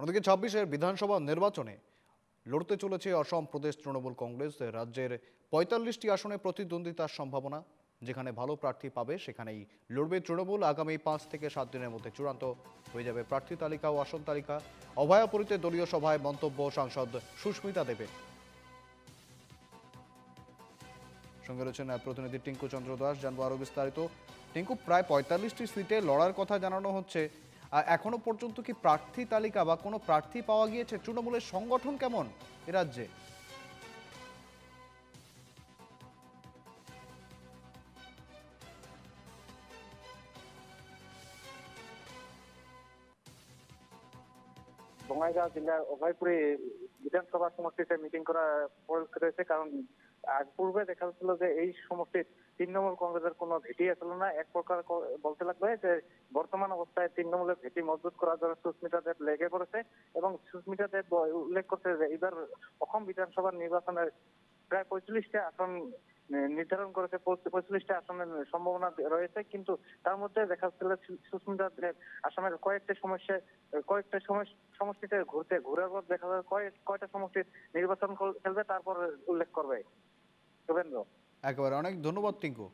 অন্যদিকে ছাব্বিশের বিধানসভা নির্বাচনে লড়তে চলেছে অসম প্রদেশ তৃণমূল কংগ্রেস। রাজ্যের পঁয়তাল্লিশটি আসনে প্রতিদ্বন্দ্বিতার সম্ভাবনা, যেখানে ভালো প্রার্থী পাবে সেখানেই লড়বে তৃণমূল। আগামী পাঁচ থেকে সাত দিনের মধ্যে চূড়ান্ত হয়ে যাবে প্রার্থী তালিকা ও আসন তালিকা। অভয়াপুরীতে দলীয় সভায় মন্তব্য সাংসদ সুস্মিতা দেবে। সঙ্গে রয়েছেন প্রতিনিধি টিঙ্কু চন্দ্র দাস, জানব আরও বিস্তারিত। টিঙ্কু, প্রায় পঁয়তাল্লিশটি সিটে লড়ার কথা জানানো হচ্ছে। এখনও পর্যন্ত কি প্রার্থী তালিকা বা কোনো প্রার্থী পাওয়া গিয়েছে? তৃণমূলের সংগঠন কেমন এ রাজ্যে? বঙ্গাইগাঁও জেলার অভয়পুরে বিধানসভা সমষ্টিতে মিটিং করা হয়েছে, কারণ আগ পূর্বে দেখা যাচ্ছিল যে এই সমষ্টির তৃণমূল কংগ্রেসের কোনো ভেটি আসলো না। এক প্রকার বলতে লাগবে যে বর্তমান অবস্থায় তৃণমূলের ভেটি মজবুত করার জন্য সুস্মিতা দেব লেগে পড়েছে এবং সুস্মিতা দেব উল্লেখ করছে যে এবার অসম বিধানসভার নির্বাচনের প্রায় পঁয়তাল্লিশটা আসন নির্ধারণ করেছে পঁয়তাল্লিশটা আসনের সম্ভাবনা রয়েছে, কিন্তু তার মধ্যে দেখা যাচ্ছিল সুস্মিতা আসামের কয়েকটা সমস্যা কয়েকটা সমষ্টিতে ঘুরতে, ঘুরার পর দেখা যাবে কয়টা সমষ্টির নির্বাচন খেলবে, তারপর উল্লেখ করবে। শুভেন্দ্র একেবারে, অনেক ধন্যবাদ টিঙ্কু।